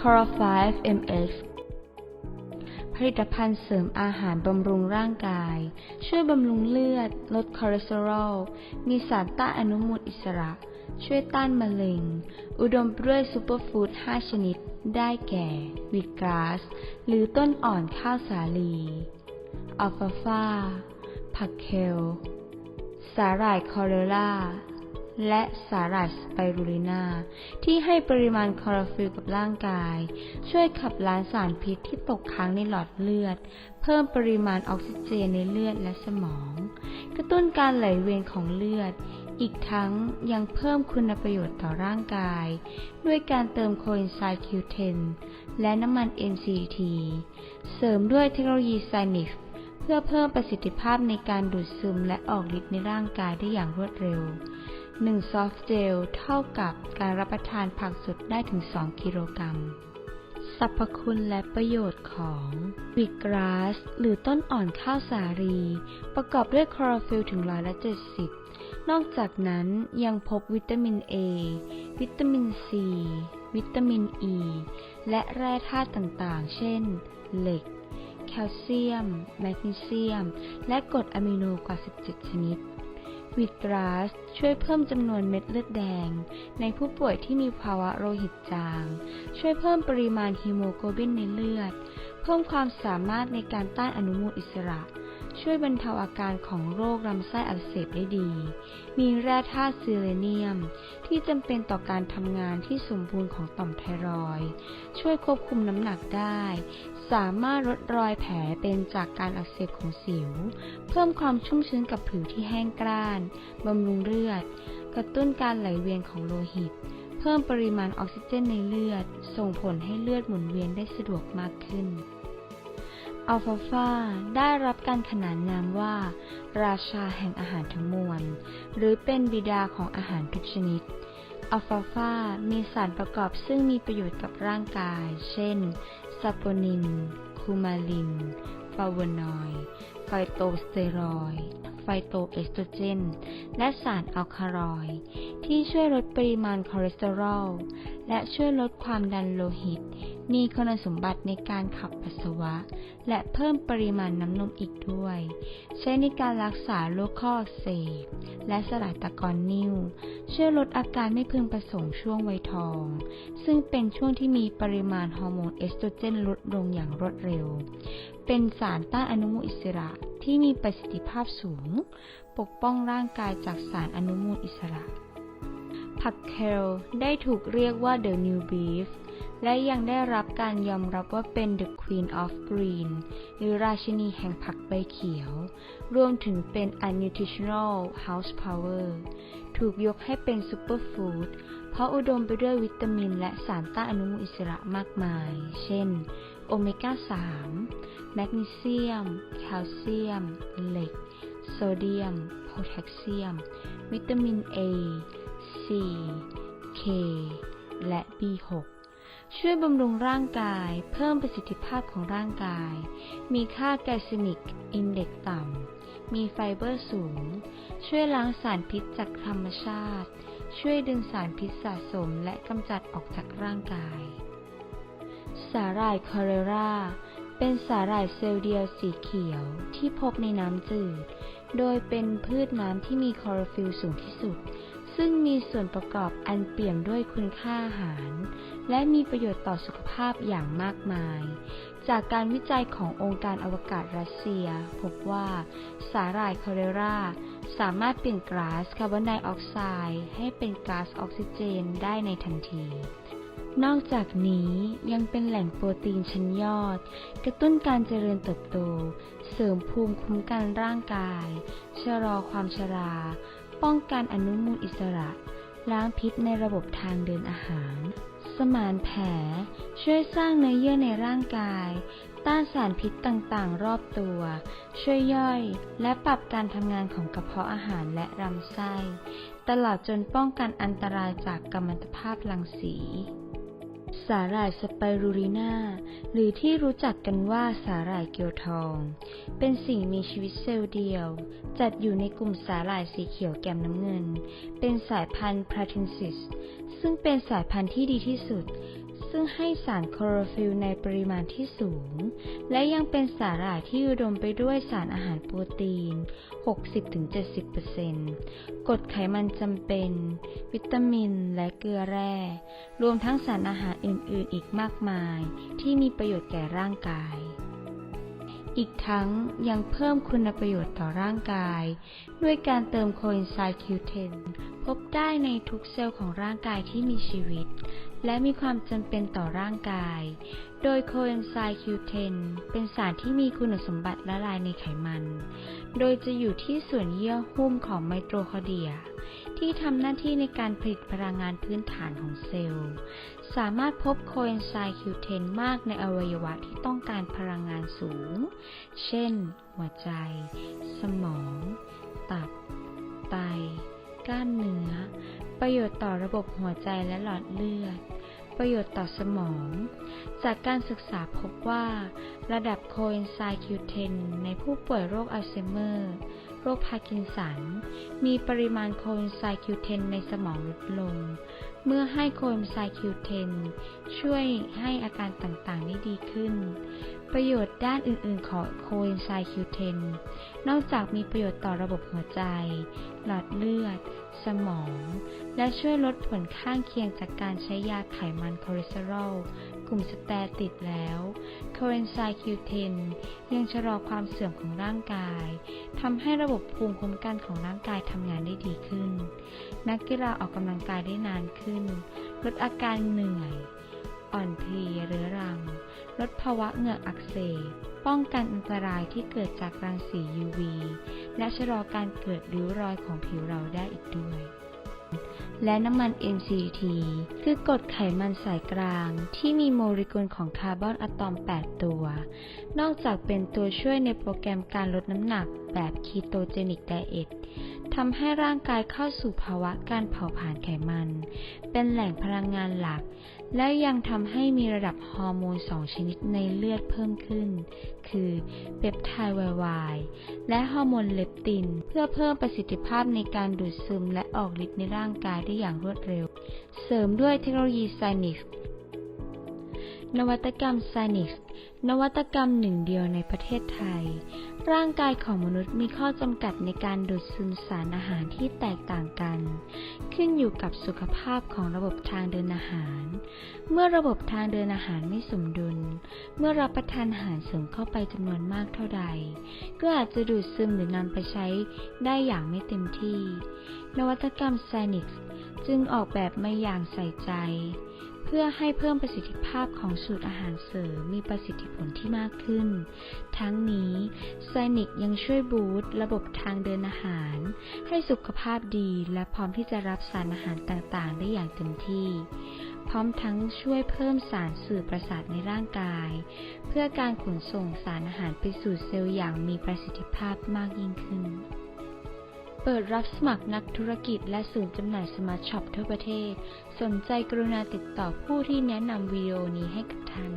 c o r a 5 MS ผลิตภัณฑ์เสริมอาหารบำรุงร่างกาย ช่วยบำรุงเลือด ลดคอเลสเตอรอล มีสารต้านอนุมูลอิสระ ช่วยต้านมะเร็ง อุดมไปด้วยซูเปอร์ฟู้ด 5 ชนิด ได้แก่วีกราส หรือต้นอ่อนข้าวสาลี อัลฟาฟาผักเคล สาหร่ายคอเรล่า และสาหร่ายสไปรูลินาที่ให้ปริมาณคลอโรฟิลล์กับร่างกาย ช่วยขับล้างสารพิษที่ตกค้างในหลอดเลือด เพิ่มปริมาณออกซิเจนในเลือดและสมอง กระตุ้นการไหลเวียนของเลือด อีกทั้งยังเพิ่มคุณประโยชน์ต่อร่างกาย ด้วยการเติมโคเอนไซม์ Q10 และน้ำมัน MCT เสริมด้วยเทคโนโลยีไซนิกเพื่อเพิ่มประสิทธิภาพในการดูดซึมและออกฤทธิ์ในร่างกายได้อย่างรวดเร็ว 1 ซอฟต์เจลเท่ากับการรับประทานผักสดได้ถึง 2 กิโลกรัม สรรพคุณและประโยชน์ของวิกราสหรือต้นอ่อนข้าวสาลีประกอบด้วยคลอโรฟิลถึงร้อยละ70 นอกจากนั้นยังพบวิตามิน A วิตามิน C วิตามิน E และแร่ธาตุต่างๆ เช่น เหล็ก แคลเซียม แมกนีเซียม และกรดอะมิโนกว่า 17 ชนิด วีตราสช่วยเพิ่มจำนวนเม็ดเลือดแดง ในผู้ป่วยที่มีภาวะโลหิตจาง ช่วยเพิ่มปริมาณฮีโมโกลบินในเลือด เพิ่มความสามารถในการต้านอนุมูลอิสระ ช่วยบรรเทาอาการของโรคลำไส้อักเสบได้ดี มีแร่ธาตุซิเลเนียม ที่จำเป็นต่อการทำงานที่สมบูรณ์ของต่อมไทรอยด์ช่วยควบคุมน้ำหนักได้ สามารถลดรอยแผลเป็นจากการอักเสบของสิว เพิ่มความชุ่มชื้นกับผิวที่แห้งกร้าน บำรุงเลือด กระตุ้นการไหลเวียนของโลหิต เพิ่มปริมาณออกซิเจนในเลือด ส่งผลให้เลือดหมุนเวียนได้สะดวกมากขึ้นอัลฟาฟาได้รับการขนานนามว่า ราชาแห่งอาหารทั้งมวล หรือเป็นบิดาของอาหารทุกชนิดอัลฟาฟามีสารประกอบซึ่งมีประโยชน์กับร่างกาย เช่น ซาโปนิน คูมาลิน ฟลาโวนอยด์ไฟโตสเตอรอยด์ ไฟโตเอสโตรเจน และสารอัลคาลอยที่ช่วยลดปริมาณคอเลสเตอรอล และช่วยลดความดันโลหิต มีคุณสมบัติในการขับปัสสาวะ และเพิ่มปริมาณน้ำนมอีกด้วย ใช้ในการรักษาโรคข้อเสบและสลายตะกอนนิ่ว ช่วยลดอาการไม่พึงประสงค์ช่วงวัยทอง ซึ่งเป็นช่วงที่มีปริมาณฮอร์โมนเอสโตรเจนลดลงอย่างรวดเร็ว เป็นสารต้านอนุมูลอิสระ ที่มีประสิทธิภาพสูง ปกป้องร่างกายจากสารอนุมูลอิสระ ผักเคลได้ถูกเรียกว่า the new beef และยังได้รับการยอมรับว่าเป็น the queen of green หรือราชินีแห่งผักใบเขียว รวมถึงเป็น a nutritional house power ถูกยกให้เป็นซูเปอร์ฟู้ดเพราะอุดมไปด้วยวิตามินและสารต้านอนุมูลอิสระมากมาย เช่น โอเมก้า 3 แมกนีเซียม แคลเซียม เหล็ก โซเดียม โพแทสเซียม วิตามิน A C K และ B6 ช่วยบำรุงร่างกาย เพิ่มประสิทธิภาพของร่างกาย มีค่าไกลซิมิก อินเด็กต่ำ มีไฟเบอร์สูง ช่วยล้างสารพิษจากธรรมชาติ ช่วยดึงสารพิษสะสมและกำจัดออกจากร่างกาย สาหร่ายคอเรรา เป็นสาหร่ายเซลล์เดียวสีเขียวที่พบในน้ำจืด โดยเป็นพืชน้ำที่มีคลอโรฟิลสูงที่สุด ซึ่งมีส่วนประกอบอันเปี่ยมด้วยคุณค่าอาหาร และมีประโยชน์ต่อสุขภาพอย่างมากมาย จากการวิจัยขององค์การอวกาศรัสเซีย พบว่าสาหร่ายคอเรราสามารถเปลี่ยนก๊าซคาร์บอนไดออกไซด์ให้เป็นก๊าซออกซิเจนได้ในทันที นอกจากนี้ยังเป็นแหล่งโปรตีนชั้นยอด กระตุ้นการเจริญเติบโต เสริมภูมิคุ้มกันร่างกาย ชะลอความชรา ป้องกันอนุมูลอิสระ ล้างพิษในระบบทางเดินอาหาร สมานแผล ช่วยสร้างเนื้อเยื่อในร่างกาย ต้านสารพิษต่างๆ รอบตัว ช่วยย่อย และปรับการทำงานของกระเพาะอาหารและลำไส้ ตลอดจนป้องกันอันตรายจากกัมมันตภาพรังสี สาหร่ายสไปรูรินาหรือที่รู้จักกันว่าสาหร่ายเกียวทอง เป็นสิ่งมีชีวิตเซลล์เดียว จัดอยู่ในกลุ่มสาหร่ายสีเขียวแก้มน้ำเงิน เป็นสายพันธุ์พราเทนซิส ซึ่งเป็นสายพันธุ์ที่ดีที่สุด ซึ่งให้สารคลอโรฟิลในปริมาณที่สูง และยังเป็นสาหร่ายที่อุดมไปด้วยสารอาหารโปรตีน 60-70%กรดไขมันจำเป็น วิตามินและเกลือแร่ รวมทั้งสารอาหารอื่นๆ อีกมากมาย ที่มีประโยชน์แก่ร่างกายอีกทั้งยังเพิ่มคุณประโยชน์ต่อร่างกาย ด้วยการเติมโคเอนไซม์ Q10 พ บได้ในทุกเซลล์ของร่างกายที่มีชีวิต และมีความจำเป็นต่อร่างกาย โดยโคเอนไซม์ Q10 เป็นสารที่มีคุณสมบัติละลายในไขมัน โดยจะอยู่ที่ส่วนเยื่อหุ้มของไมโตคอนเดรีย ที่ทำหน้าที่ในการผลิตพลังงานพื้นฐานของเซลล์ สามารถพบโคเอนไซม์ Q10 มากในอวัยวะที่ต้องการพลังงานสูง เช่น หัวใจ สมอง ล้ามเนื้อ ประโยชน์ต่อระบบหัวใจและหลอดเลือด ประโยชน์ต่อสมอง จากการศึกษาพบว่า ระดับโคเอนไซม์ Q10 ในผู้ป่วยโรคอัลไซเมอร์ โรคพาร์กินสัน มีปริมาณโคเอนไซม์ Q10 ในสมองลดลง เมื่อให้โคเอนไซม์ Q10 ช่วยให้อาการต่างๆได้ดีขึ้นประโยชน์ด้านอื่น ๆ ของโคเอนไซม์ Q10 นอกจากมีประโยชน์ต่อระบบหัวใจ หลอดเลือด สมอง และช่วยลดผลข้างเคียงจากการใช้ยาไขมันคอเลสเตอรอล กลุ่มสเตติดแล้วโคเอนไซม์ Q10 ยังชะลอความเสื่อมของร่างกายทำให้ระบบภูมิคุ้มกันของร่างกายทำงานได้ดีขึ้น นักกีฬาออกกำลังกายได้นานขึ้น ลดอาการเหนื่อย อ่อนเพลียเรื้อรัง ลดภาวะเหงือกอักเสบป้องกันอันตรายที่เกิดจากรังสี UV และชะลอการเกิดริ้วรอยของผิวเราได้อีกด้วย และน้ำมัน MCT คือกรดไขมันสายกลางที่มีโมเลกุลของคาร์บอนอะตอม 8 ตัว นอกจากเป็นตัวช่วยในโปรแกรมการลดน้ำหนักแบบคีโตเจนิกไดเอท ทำให้ร่างกายเข้าสู่ภาวะการเผาผลาญไขมัน เป็นแหล่งพลังงานหลัก และยังทำให้มีระดับฮอร์โมน2ชนิดในเลือดเพิ่มขึ้น คือเปปไทด์ไวๆและฮอร์โมนเลปติน เพื่อเพิ่มประสิทธิภาพในการดูดซึมและออกฤทธิ์ในร่างกายได้อย่างรวดเร็ว เสริมด้วยเทคโนโลยีไซนิกนวัตกรรมไซนิกนวัตกรรมหนึ่งเดียวในประเทศไทย ร่างกายของมนุษย์มีข้อจำกัดในการดูดซึมสารอาหารที่แตกต่างกัน ขึ้นอยู่กับสุขภาพของระบบทางเดินอาหาร เมื่อระบบทางเดินอาหารไม่สมดุล เมื่อรับประทานอาหารเสริมเข้าไปจำนวนมากเท่าใด ก็อาจจะดูดซึมหรือนำไปใช้ได้อย่างไม่เต็มที่ นวัตกรรมไซนิกจึงออกแบบมาอย่างใส่ใจ พื่อให้เพิ่มประสิทธิภาพของสูตรอาหารเสริมมีประสิทธิผลที่มากขึ้น ทั้งนี้ไซนิกยังช่วยบูตระบบทางเดินอาหาร ให้สุขภาพดีและพร้อมที่จะรับสารอาหารต่างๆ ได้อย่างเต็มที่ พร้อมทั้งช่วยเพิ่มสารสื่อประสาทในร่างกาย เพื่อการขนส่งสารอาหารไปสู่เซลล์อย่างมีประสิทธิภาพมากยิ่งขึ้น เปิดรับสมัครนักธุรกิจและศูนย์จำหน่ายสมาร์ทช็อปทั่วประเทศ สนใจกรุณาติดต่อผู้ที่แนะนำวิดีโอนี้ให้กับท่าน